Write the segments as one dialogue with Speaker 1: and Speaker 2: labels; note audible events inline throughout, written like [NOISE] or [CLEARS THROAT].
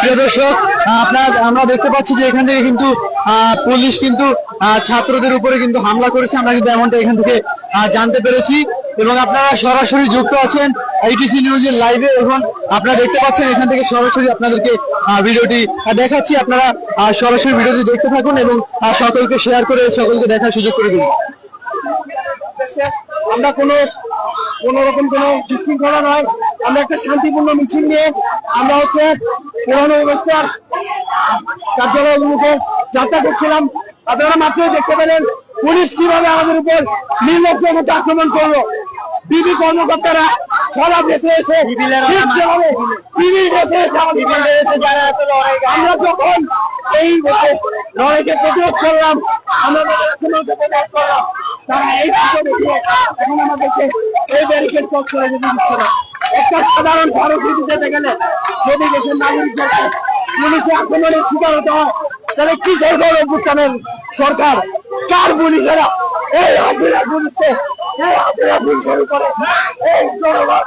Speaker 1: প্রিয় দর্শক আপনার, আমরা দেখতে পাচ্ছি যে এখান থেকে কিন্তু পুলিশ কিন্তু ছাত্রদের উপরে কিন্তু হামলা করেছে। আমরা কিন্তু এমনটা এখান থেকে জানতে পেরেছি। এবং আপনারা সরাসরি যুক্ত আছেন আইটিসি নিউজের লাইভে এবং আপনারা দেখতে পাচ্ছেন এখান থেকে সরাসরি আপনাদেরকে ভিডিওটি দেখাচ্ছি। আপনারা সরাসরি ভিডিওটি দেখতে থাকুন এবং সকলকে শেয়ার করে সকলকে দেখার সুযোগ করে দিন।
Speaker 2: আমরা কোনো, কোন রকম কোনো বিশৃঙ্খলা নয়। আমরা একটা শান্তিপূর্ণ মিছিল নিয়ে আমরা হচ্ছে পুরানো ব্যবস্থার কার্যালয় অভিমুখে যাত্রা করছিলাম। আপনারা মাত্রই দেখতে পেলেন পুলিশ কীভাবে আমাদের উপর নির্লজ্জের মতো আক্রমণ করল। বিবি কর্মকর্তারা সারা দেশে এসে আমাদের যারা আমরা যখন এই লড়াইকে প্রতিরোধ করলাম আমরা প্রতিরোধ করলাম তারা এই এখন আমাদেরকে এই ব্যারিকেড পথ করে যেতে দিচ্ছে না। একটা সাধারণ ভারতীয় যেতে গেলে যদি দেশের নাগরিকদেরকে পুলিশে আক্রমণের শিকার হতে হয়, তাহলে কিসের গৌরব অভ্যুত্থানের সরকার কার পুলিশেরা এই হাসিনা পুলিশকে, এই হাসিনা পুলিশের উপরে এই জনগণ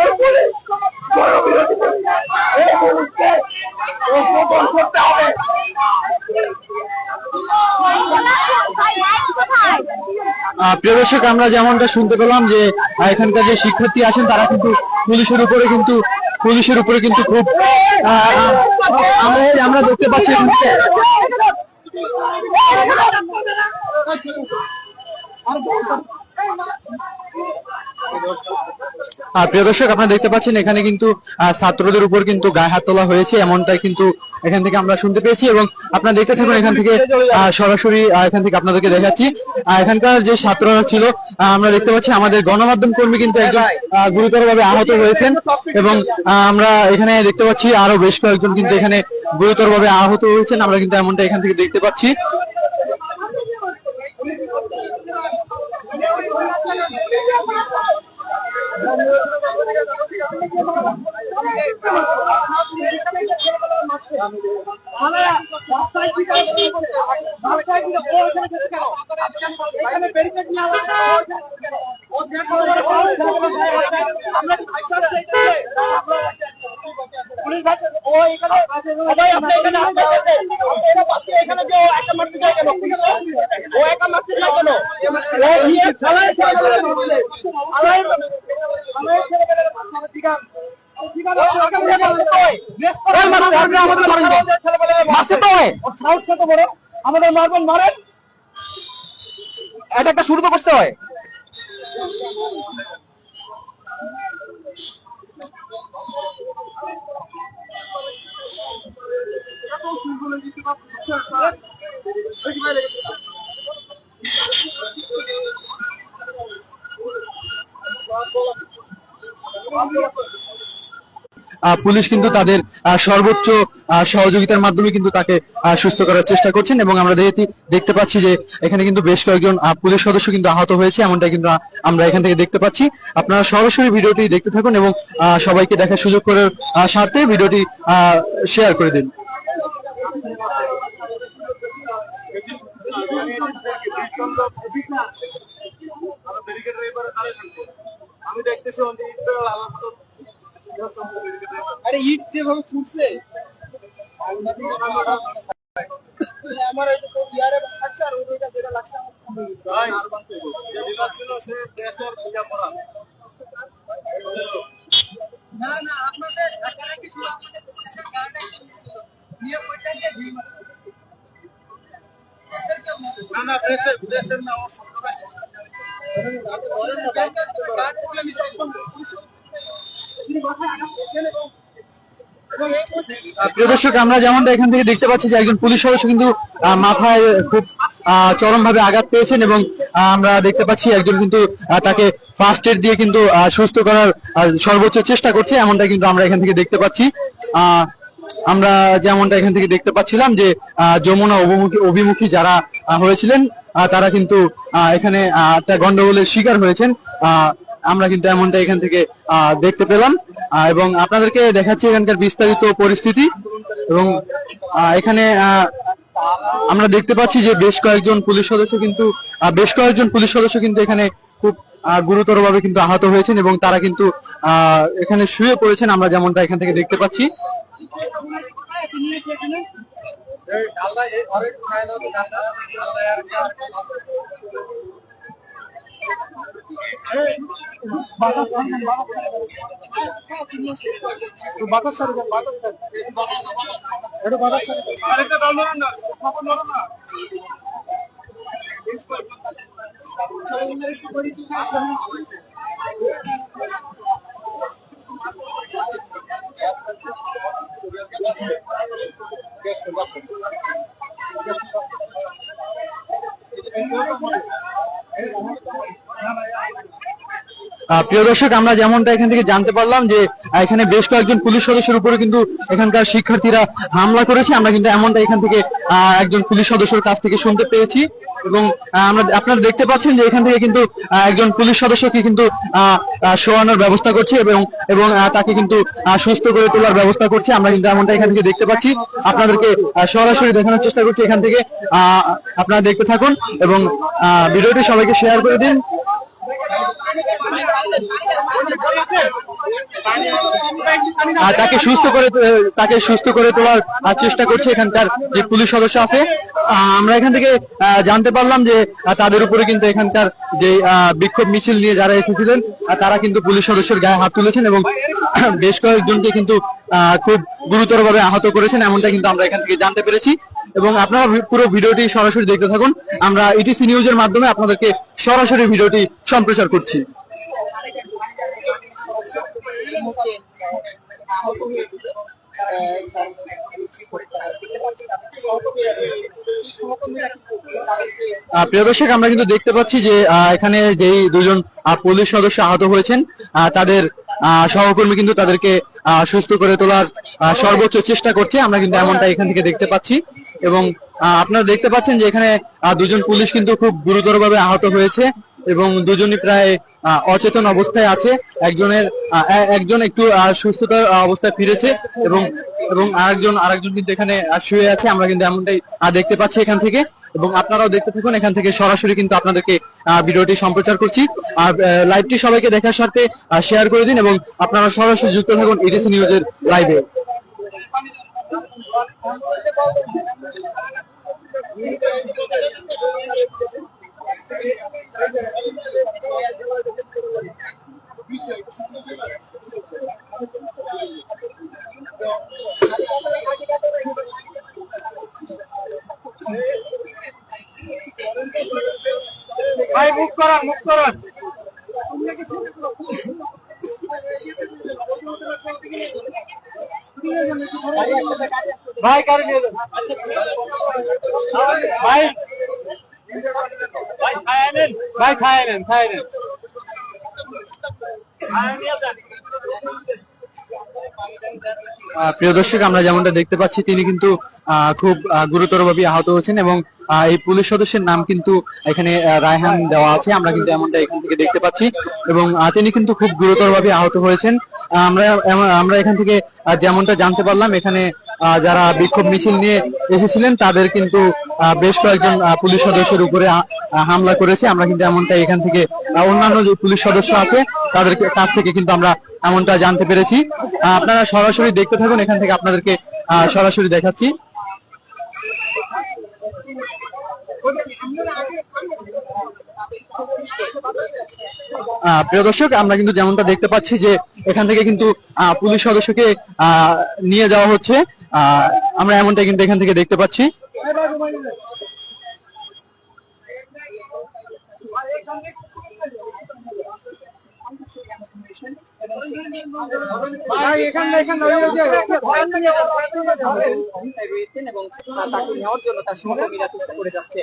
Speaker 2: এই পুলিশ জনবিরোধী পুলিশ। এই পুলিশকে
Speaker 1: প্রিয় দর্শক, আমরা যেমনটা শুনতে পেলাম যে এখানকার যে শিক্ষার্থী আছেন, তারা কিন্তু পুলিশের উপরে কিন্তু, পুলিশের উপরে কিন্তু খুব আমরা আমরা দেখতে পাচ্ছি প্রিয় দর্শক, আপনারা দেখতে পাচ্ছেন, এখানে কিন্তু ছাত্রদের উপর কিন্তু গায়ে হাত তোলা হয়েছে, এমনটাই কিন্তু এখান থেকে আমরা শুনতে পেয়েছি এবং আপনারা দেখতে থাকুন এখান থেকে সরাসরি এখান থেকে আপনাদেরকে দেখাচ্ছি। এখানকার যে ছাত্ররা ছিল আমরা দেখতে পাচ্ছি আমাদের গণমাধ্যম কর্মী কিন্তু একজন গুরুতরভাবে আহত হয়েছেন এবং আমরা এখানে দেখতে পাচ্ছি আরও বেশ কয়েকজন কিন্তু এখানে গুরুতরভাবে আহত হয়েছেন। আমরা কিন্তু এমনটা এখান থেকে দেখতে পাচ্ছি।
Speaker 3: সবাই আমরা এখানে
Speaker 2: এখানে যে একটা মারতে যায় কেন?
Speaker 3: ও একা মারতে যায় কেন? ও নিয়ে খেলায় খেলা
Speaker 2: আমাদের মারবেন মারেন এটা একটা শুরু তো করতে হয়
Speaker 1: আহ, পুলিশ কিন্তু তাদের সর্বোচ্চ সহযোগিতার মাধ্যমে কিন্তু তাকে সুস্থ করার চেষ্টা করছেন এবং আমরা দেখতে পাচ্ছি যে এখানে কিন্তু বেশ কয়েকজন পুলিশ সদস্য কিন্তু আহত হয়েছে এমনটা কিন্তু আমরা এখান থেকে দেখতে পাচ্ছি আপনারা সরাসরি ভিডিওটি দেখতে থাকুন এবং সবাইকে দেখার সুযোগ করে স্বার্থে ভিডিওটি শেয়ার করে দিন
Speaker 2: আমি দেখতেছি আরে ইট যেভাবে ছুটছে আমার এই ইয়ারে লাগছে আর ওইটা যেটা লাগছে আমার ছিল সে দেশের পূজা করা। না না আপনাদের ঢাকাটা কি শুধু আপনাদের পুলিশের কারণে নিয়ে ওইটা যে ভিড় দেশের না না দেশের দেশের না
Speaker 1: আহ, প্রিয় দর্শক আমরা যেমনটা এখান থেকে দেখতে পাচ্ছি যে একজন পুলিশ সদস্য কিন্তু মাথায় খুব চরম ভাবে আঘাত পেয়েছেন এবং আমরা দেখতে পাচ্ছি একজন কিন্তু তাকে ফার্স্ট এড দিয়ে কিন্তু সুস্থ করার সর্বোচ্চ চেষ্টা করছে এমনটা কিন্তু আমরা এখান থেকে দেখতে পাচ্ছি। আহ, আমরা যেমনটা এখান থেকে দেখতে পাচ্ছিলাম যে যমুনা অভিমুখী অভিমুখী যারা হয়েছিলেন তারা কিন্তু এখানে একটা গন্ডগোলের শিকার হয়েছেন। আমরা কিন্তু এমনটা এখান থেকে দেখতে পেলাম। এবং আপনাদেরকে দেখাচ্ছি এখানকার বিস্তারিত পরিস্থিতি। এবং এখানে আমরা দেখতে পাচ্ছি যে বেশ কয়েকজন পুলিশ সদস্য কিন্তু বেশ কয়েকজন পুলিশ সদস্য কিন্তু এখানে খুব আহ, গুরুতরভাবে কিন্তু আহত হয়েছেন এবং তারা কিন্তু এখানে শুয়ে পড়েছেন। আমরা যেমনটা এখান থেকে দেখতে পাচ্ছি।
Speaker 2: বাতাস ছাড়ে দেন, বাতাস দেন। একটু বাতাস ছাড়ে দেন।
Speaker 1: আহ, প্রিয় দর্শক, আমরা যেমনটা এখান থেকে জানতে পারলাম যে এখানে বেশ কয়েকজন পুলিশ সদস্যের উপরে কিন্তু এখানকার শিক্ষার্থীরা হামলা করেছে। আমরা কিন্তু এমনটা এখান থেকে একজন পুলিশ সদস্যের কাছ থেকে শুনতে পেয়েছি। এবং আমরা আপনারা দেখতে পাচ্ছেন যে এখান থেকে কিন্তু একজন পুলিশ সদস্যকে কিন্তু শোয়ানোর ব্যবস্থা করছে এবং এবং তাকে কিন্তু সুস্থ করে তোলার ব্যবস্থা করছে। আমরা কিন্তু এমনটা এখান থেকে দেখতে পাচ্ছি। আপনাদেরকে সরাসরি দেখানোর চেষ্টা করছি এখান থেকে। আপনারা দেখতে থাকুন এবং ভিডিওটি সবাইকে শেয়ার করে দিন। আর তাকে সুস্থ করে, তাকে সুস্থ করে তোলার চেষ্টা করছে এখানকার যে পুলিশ সদস্য আছে। আমরা এখান থেকে জানতে পারলাম যে তাদের উপরে কিন্তু এখানকার যে বিক্ষোভ মিছিল নিয়ে যারা এসেছিলেন তারা কিন্তু পুলিশ সদস্যের গায়ে হাত তুলেছেন এবং [CLEARS THROAT] বেশ কয়েকজনকে কিন্তু খুব গুরুতরভাবে আহত করেছেন, এমনটা কিন্তু আমরা এখান থেকে জানতে পেরেছি। এবং আপনারা পুরো ভিডিওটি সরাসরি দেখতে থাকুন। আমরা ইটিসি নিউজের মাধ্যমে আপনাদেরকে সরাসরি ভিডিওটি সম্প্রচার করছি। প্রিয় দর্শক, আমরা কিন্তু দেখতে পাচ্ছি যে এখানে যেই দুজন পুলিশ সদস্য আহত হয়েছেন তাদের সহকর্মী কিন্তু তাদেরকে সুস্থ করে তোলার সর্বোচ্চ চেষ্টা করছে। আমরা কিন্তু এমনটা এখান থেকে দেখতে পাচ্ছি। এবং আপনারা দেখতে পাচ্ছেন যে এখানে দুজন পুলিশ কিন্তু খুব গুরুতরভাবে আহত হয়েছে এবং দুজনই প্রায় অচেতন অবস্থায় আছে। একজনের একজন একটু সুস্থতার অবস্থায় ফিরেছে এবং এবং আরেকজন আরেকজন কিন্তু এখানে শুয়ে আছে। আমরা কিন্তু এমনটাই দেখতে পাচ্ছি এখান থেকে। এবং আপনারাও দেখতে থাকুন, এখান থেকে সরাসরি কিন্তু আপনাদেরকে ভিডিওটি সম্প্রচার করছি। আর লাইভটি সবাইকে দেখার স্বার্থে শেয়ার করে দিন এবং আপনারা সরাসরি যুক্ত থাকুন ইডিসি নিউজের লাইভে
Speaker 2: ভাই মুখ করান মুখ করান। ভাই গাড়ি নিয়ে যান ভাই ভাই খায় নেন ভাই খায় নেন খায় নেন
Speaker 1: প্রিয় দর্শক আমরা যেমনটা দেখতে পাচ্ছি তিনি কিন্তু আহ, খুব গুরুতরভাবে আহত হয়েছেন এবং আহ, এই পুলিশ সদস্যের নাম কিন্তু এখানে রায়হান দেওয়া আছে। আমরা কিন্তু এমনটা এখান থেকে দেখতে পাচ্ছি এবং তিনি কিন্তু খুব গুরুতরভাবে আহত হয়েছেন। আহ, আমরা আমরা এখান থেকে যেমনটা জানতে পারলাম এখানে যারা বিক্ষোভ মিছিল নিয়ে এসেছিলেন, তাদের কিন্তু বেশ কয়েকজন পুলিশ সদস্যের উপরে হামলা করেছে। আমরা কিন্তু এমনটা এখান থেকে অন্যান্য যে পুলিশ সদস্য আছে তাদের কাছ থেকে কিন্তু আমরা এমনটা জানতে পেরেছি। আপনারা সরাসরি দেখতে থাকুন, এখান থেকে আপনাদেরকে সরাসরি দেখাচ্ছি। প্রিয় দর্শক, আমরা কিন্তু যেমনটা দেখতে পাচ্ছি যে, এখান থেকে কিন্তু পুলিশ সদস্যকে নিয়ে যাওয়া হচ্ছে। আমরা এমনটা কিন্তু এখান থেকে দেখতে পাচ্ছি।
Speaker 4: এবং তাকে নেওয়ার জন্য তার সহকর্মীরা চেষ্টা করে যাচ্ছে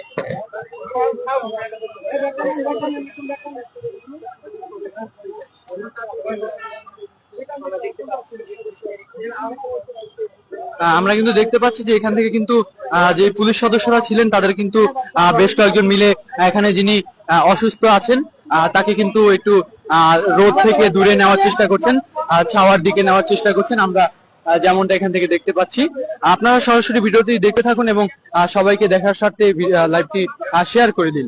Speaker 1: আমরা কিন্তু দেখতে পাচ্ছি যে এখান থেকে কিন্তু যে পুলিশ সদস্যরা ছিলেন, তাদের কিন্তু বেশ কয়েকজন মিলে এখানে যিনি অসুস্থ আছেন তাকে কিন্তু একটু রোদ থেকে দূরে নেওয়ার চেষ্টা করছেন ছাওয়ার দিকে নেওয়ার চেষ্টা করছেন। আমরা যেমনটা এখান থেকে দেখতে পাচ্ছি। আপনারা সরাসরি ভিডিওটি দেখতে থাকুন এবং সবাইকে দেখার স্বার্থে লাইভটি শেয়ার করে দিন।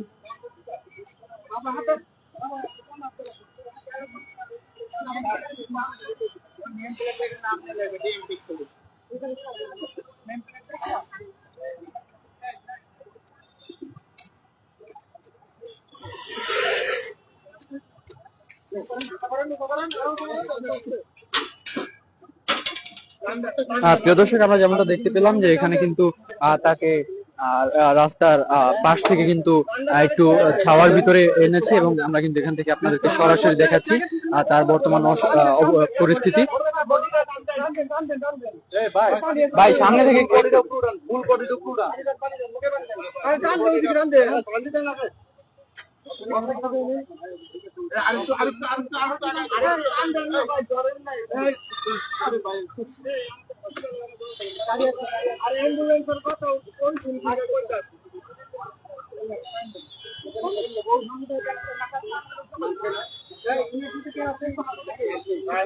Speaker 1: প্রিয় দর্শক আমরা যেমনটা দেখতে পেলাম যে এখানে কিন্তু তাকে আহ, রাস্তার আহ, পাশ থেকে কিন্তু একটু ছাওয়ার ভিতরে এনেছে এবং আমরা কিন্তু এখান থেকে আপনাদেরকে সরাসরি দেখাচ্ছি আর তার বর্তমান অস- আহ, পরিস্থিতি। ভাই সামনে থেকে কোটিটা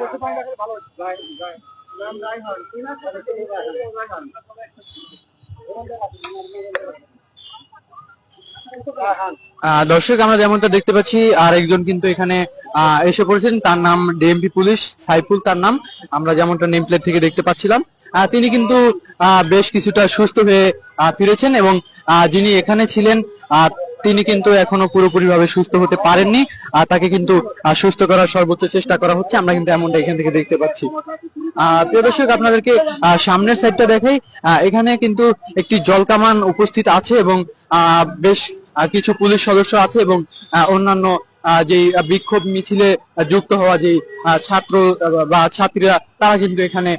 Speaker 1: উপরে উড়ান, ফুল কোটিটা উপরে উড়ান। আহ, দর্শক, আমরা যেমনটা দেখতে পাচ্ছি আর একজন কিন্তু এখানে এসে পড়েছেন। তার নাম ডিএমপি পুলিশ, সাইফুল তার নাম। আমরা যেমনটা নেম প্লেট থেকে দেখতে পাচ্ছিলাম। তিনি কিন্তু বেশ কিছুটা সুস্থ হয়ে ফিরেছেন এবং যিনি এখানে ছিলেন তিনি কিন্তু এখনও পুরোপুরি ভাবে সুস্থ হতে পারেননি। আর তাকে কিন্তু সুস্থ করার সর্বোচ্চ চেষ্টা করা হচ্ছে। আমরা কিন্তু এমনটা এখান থেকে দেখতে পাচ্ছি। প্রিয় দর্শক, আপনাদেরকে সামনের সাইডটা দেখাই। এখানে কিন্তু একটি জলকামান উপস্থিত আছে এবং বেশ কিছু পুলিশ সদস্য আছে এবং অন্যান্য যে বিক্ষোভ মিছিলে যুক্ত হওয়া যে ছাত্র বা ছাত্রীরা, তারা কিন্তু এখানে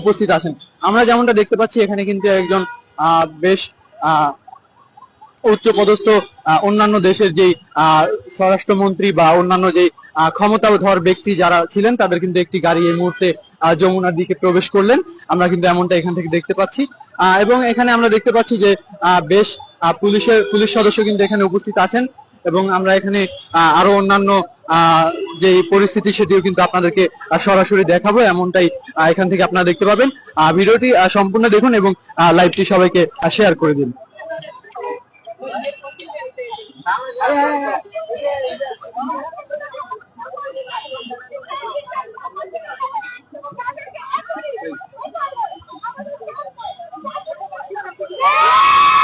Speaker 1: উপস্থিত আছেন। আমরা যেমনটা দেখতে পাচ্ছি, এখানে কিন্তু একজন বেশ উচ্চ পদস্থ অন্যান্য দেশের যে স্বরাষ্ট্রমন্ত্রী বা অন্যান্য যে ক্ষমতাধর ব্যক্তি যারা ছিলেন, তাদের কিন্তু একটি গাড়ি এই মুহূর্তে যমুনার দিকে প্রবেশ করলেন। আমরা কিন্তু এমনটা এখান থেকে দেখতে পাচ্ছি। এবং এখানে আমরা দেখতে পাচ্ছি যে বেশ পুলিশের পুলিশ সদস্য কিন্তু এখানে উপস্থিত আছেন এবং আমরা এখানে আরও অন্যান্য যে পরিস্থিতি সেটিও কিন্তু আপনাদেরকে সরাসরি দেখাবো। এমনটাই এখান থেকে আপনারা দেখতে পাবেন। ভিডিওটি সম্পূর্ণ দেখুন এবং লাইভটি সবাইকে শেয়ার করে দিন। আহ,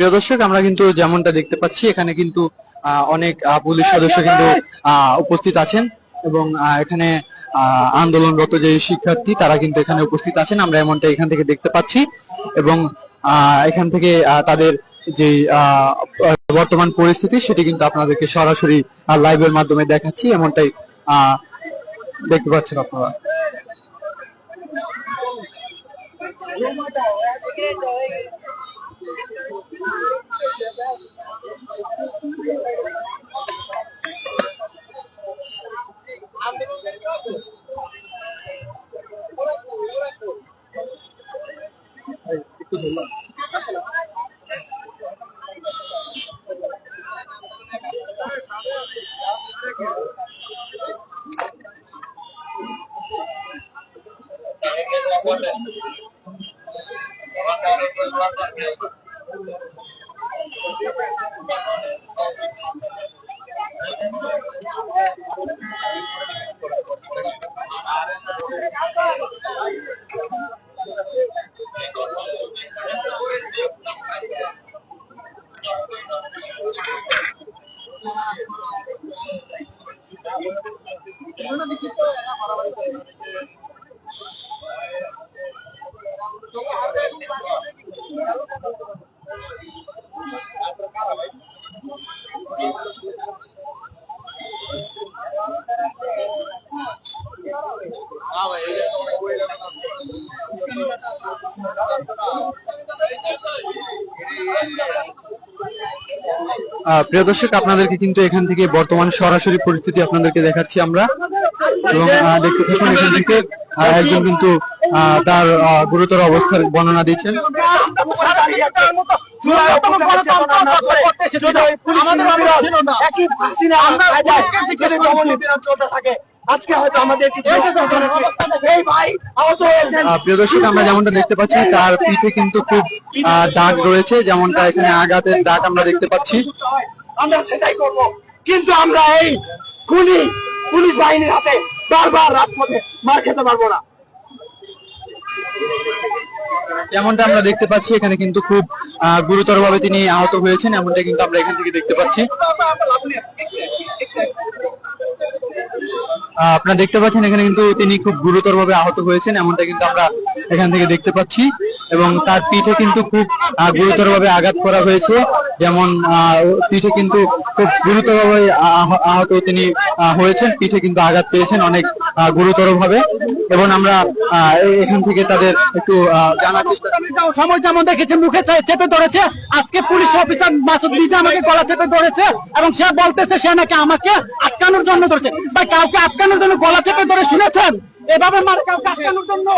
Speaker 1: প্রিয় দর্শক আমরা কিন্তু যেমনটা দেখতে পাচ্ছি এখানে কিন্তু অনেক পুলিশ সদস্য কিন্তু আহ, উপস্থিত আছেন এবং এখানে আহ, আন্দোলনরত যে শিক্ষার্থী তারা কিন্তু এখানে উপস্থিত আছেন। আমরা এমনটা এখান থেকে দেখতে পাচ্ছি এবং আহ, এখান থেকে তাদের যে আহ, বর্তমান পরিস্থিতি সেটি কিন্তু আপনাদেরকে সরাসরি লাইভের মাধ্যমে দেখাচ্ছি। এমনটাই আহ, দেখতে পাচ্ছেন আপনারা। আহ, প্রিয় দর্শক, আপনাদেরকে কিন্তু এখান থেকে বর্তমান সরাসরি পরিস্থিতি আপনাদেরকে দেখাচ্ছি আমরা। এবং দেখতে থাকুন এখান থেকে একজন কিন্তু তার গুরুতর অবস্থার বর্ণনা দিচ্ছেন
Speaker 5: আজকে হয়তো আমাদের কিছু এই ভাই আহত হয়েছেন।
Speaker 1: প্রিয় দর্শক আমরা যেমনটা দেখতে পাচ্ছি তার পিঠে কিন্তু খুব আহ, দাগ রয়েছে যেমনটা এখানে আঘাতের দাগ আমরা দেখতে পাচ্ছি।
Speaker 5: আমরা সেটাই করব। কিন্তু আমরা এই খুনি পুলিশ বাহিনীর হাতে বারবার রাজপথে মার খেতে পারব না।
Speaker 1: যেমনটা আমরা দেখতে পাচ্ছি এখানে কিন্তু খুব গুরুতর ভাবে তিনি আহত হয়েছেন এমনটা কিন্তু আমরা এখান থেকে দেখতে পাচ্ছি। আপনারা দেখতে পাচ্ছেন, এখানে কিন্তু তিনি খুব গুরুতর ভাবে আহত হয়েছেন, এমনটা কিন্তু আমরা এখান থেকে দেখতে পাচ্ছি। এবং তার পিঠে কিন্তু খুব গুরুতর ভাবে আঘাত করা হয়েছে। যেমন পিঠে কিন্তু খুব গুরুতর ভাবে আহত তিনি হয়েছেন, পিঠে কিন্তু আঘাত পেয়েছেন অনেক গুরুতর ভাবে এবং আমরা এখান থেকে তাদের একটু জানার চেষ্টা
Speaker 5: সময় যেমন দেখেছে, মুখে চেপে ধরেছে। আজকে পুলিশ অফিসার মাসুদ নিজে আমাকে গলা চেপে ধরেছে এবং সে বলতেছে সে নাকি আমাকে আটকানোর জন্য ধরেছে। ভাই, কাউকে আটকানোর জন্য গলা চেপে ধরে শুনেছেন? এভাবে মারে কাউকে আটকানোর জন্য?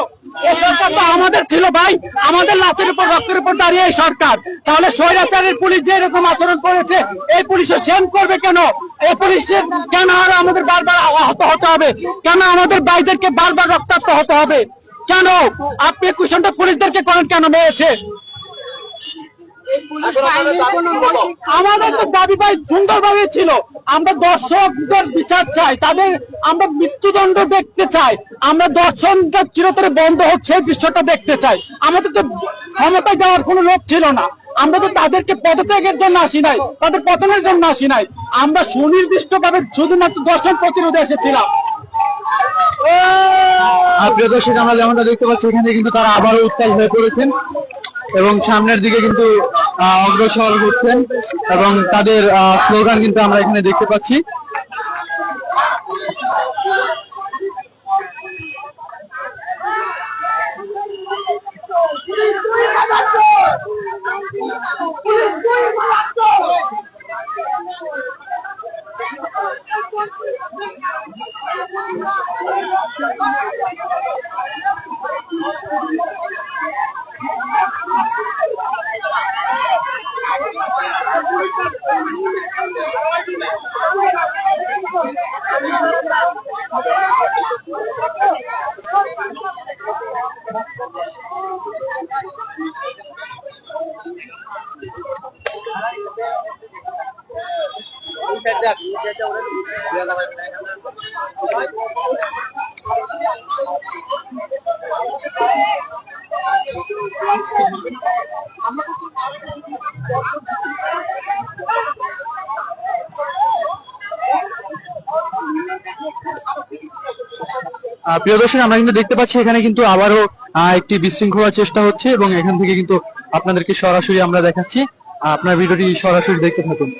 Speaker 5: এই সরকার তো আমাদের ছিল ভাই। আমাদের লাশের উপর, রক্তের উপর দাঁড়িয়ে এই সরকার। তাহলে স্বৈরাচারের পুলিশ যে এরকম আচরণ করেছে, এই পুলিশও সেম করবে কেন? এই পুলিশের কেন আরও আমাদের বারবার আহত হতে হবে? কেন আমাদের ভাইদেরকে বারবার রক্তাক্ত হতে হবে? কেন? আপনি কুশনটা পুলিশদেরকে করেন কেন মেয়েছে আমাদের তো দাবি ভাই সুন্দরভাবে ছিল। আমরা দর্শকদের বিচার চাই তাদের আমরা মৃত্যুদণ্ড দেখতে চাই। আমরা দর্শনটা চিরতরে বন্ধ হচ্ছে দৃশ্যটা দেখতে চাই। আমাদের তো ক্ষমতায় যাওয়ার কোনো লোক ছিল না। আমরা তো তাদেরকে পদত্যাগের জন্য আসি নাই তাদের পতনের জন্য আসি নাই। আমরা সুনির্দিষ্ট ভাবে শুধুমাত্র দর্শন প্রতিরোধে এসেছিলাম।
Speaker 1: প্রিয় দর্শক আমরা যেমনটা দেখতে পাচ্ছি এখানে কিন্তু তারা আবারও উত্তাল হয়ে পড়েছেন। এবং সামনের দিকে কিন্তু অগ্রসর হচ্ছেন এবং তাদের স্লোগান কিন্তু আমরা এখানে দেখতে পাচ্ছি। প্রিয় দর্শক, আমরা কিন্তু দেখতে পাচ্ছি এখানে কিন্তু আবারও একটি বিশৃঙ্খলার চেষ্টা হচ্ছে এবং এখান থেকে কিন্তু আপনাদেরকে সরাসরি আমরা দেখাচ্ছি। আপনার ভিডিওটি সরাসরি দেখতে থাকুন।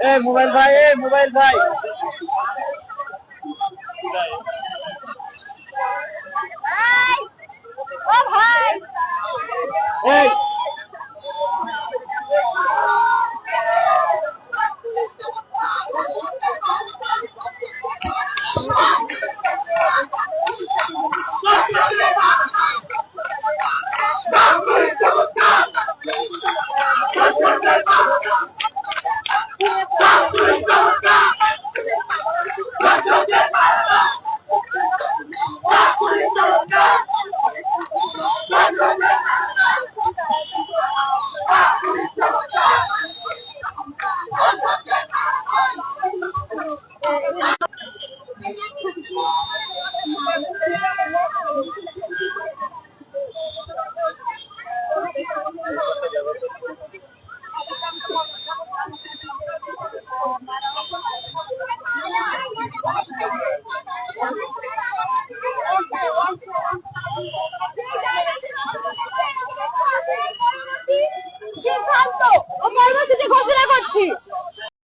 Speaker 5: এ মোবাইল ভাই এ মোবাইল ভাই। ও ভাই। এই।